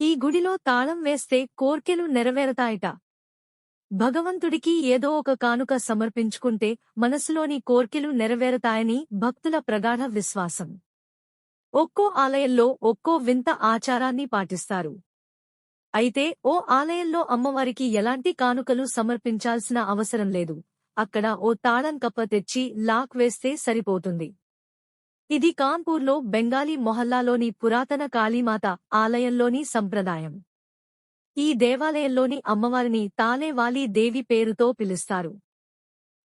ఈ గుడిలో తాళం వేస్తే కోర్కెలు నెరవేరతాయట. భగవంతుడికి ఏదో ఒక కానుక సమర్పించుకుంటే మనసులోని కోర్కెలు నెరవేరతాయని భక్తుల ప్రగాఢ విశ్వాసం. ఒక్కో ఆలయంలో ఒక్కో వింత ఆచారాన్ని పాటిస్తారు. అయితే ఓ ఆలయంలో అమ్మవారికి ఎలాంటి కానుకలు సమర్పించాల్సిన అవసరం లేదు. అక్కడ ఓ తాళం కప్ప తెచ్చి లాక్ వేస్తే సరిపోతుంది. ఇది కాన్పూర్లో బెంగాలీ మొహల్లాలోని పురాతన కాళీమాత ఆలయంలోని సంప్రదాయం. ఈ దేవాలయంలోని అమ్మవారిని తాలేవాలీ దేవి పేరుతో పిలుస్తారు.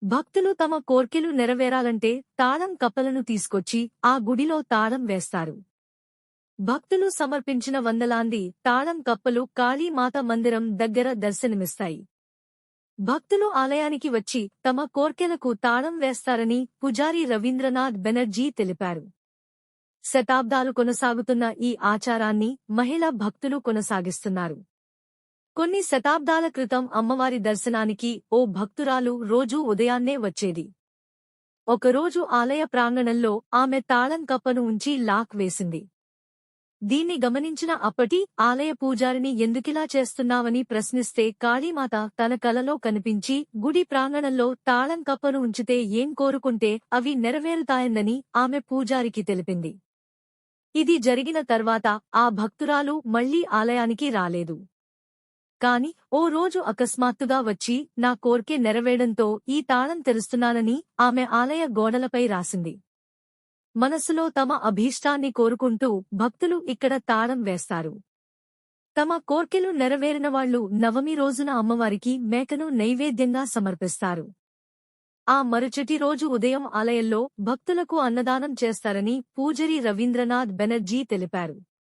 భక్తులు తమ కోర్కెలు నెరవేరాలంటే తాళం కప్పలను తీసుకొచ్చి ఆ గుడిలో తాళం వేస్తారు. భక్తులు సమర్పించిన వందలాంది తాళం కప్పలు కాళీమాత మందిరం దగ్గర దర్శనమిస్తాయి. భక్తులు ఆలయానికి వచ్చి తమ కోర్కెలకు తాళం వేస్తారని పుజారి రవీంద్రనాథ్ బెనర్జీ తెలిపారు. శతాబ్దాలు కొనసాగుతున్న ఈ ఆచారాన్ని మహిళా భక్తులు కొనసాగిస్తున్నారు. కొన్ని శతాబ్దాల క్రితం అమ్మవారి దర్శనానికి ఓ భక్తురాలు రోజూ ఉదయాన్నే వచ్చేది. ఒకరోజు ఆలయ ప్రాంగణంలో ఆమె తాళం కప్పను ఉంచి లాక్ వేసింది. దీన్ని గమనించిన అప్పటి ఆలయ పూజారిని ఎందుకిలా చేస్తున్నావని ప్రశ్నిస్తే కాళీమాత తన కలలో కనిపించి గుడి ప్రాంగణంలో తాళం కప్పను ఉంచితే ఏం కోరుకుంటే అవి నెరవేరుతాయందని ఆమె పూజారికి తెలిపింది. ఇది జరిగిన తర్వాత ఆ భక్తురాలు మళ్ళీ ఆలయానికి రాలేదు. కాని ఓ రోజు అకస్మాత్తుగా వచ్చి నా కోర్కె నెరవేయడంతో ఈ తాళం తెరుస్తున్నానని ఆమె ఆలయ గోడలపై రాసింది. మనసులో తమ అభీష్టాన్ని కోరుకుంటూ భక్తులు ఇక్కడ తాళం వేస్తారు. తమ కోర్కెలు నెరవేరినవాళ్ళు నవమి రోజున అమ్మవారికి మేకను నైవేద్యంగా సమర్పిస్తారు. ఆ మరుచటి రోజు ఉదయం ఆలయంలో భక్తులకు అన్నదానం చేస్తారని పూజరి రవీంద్రనాథ్ బెనర్జీ తెలిపారు.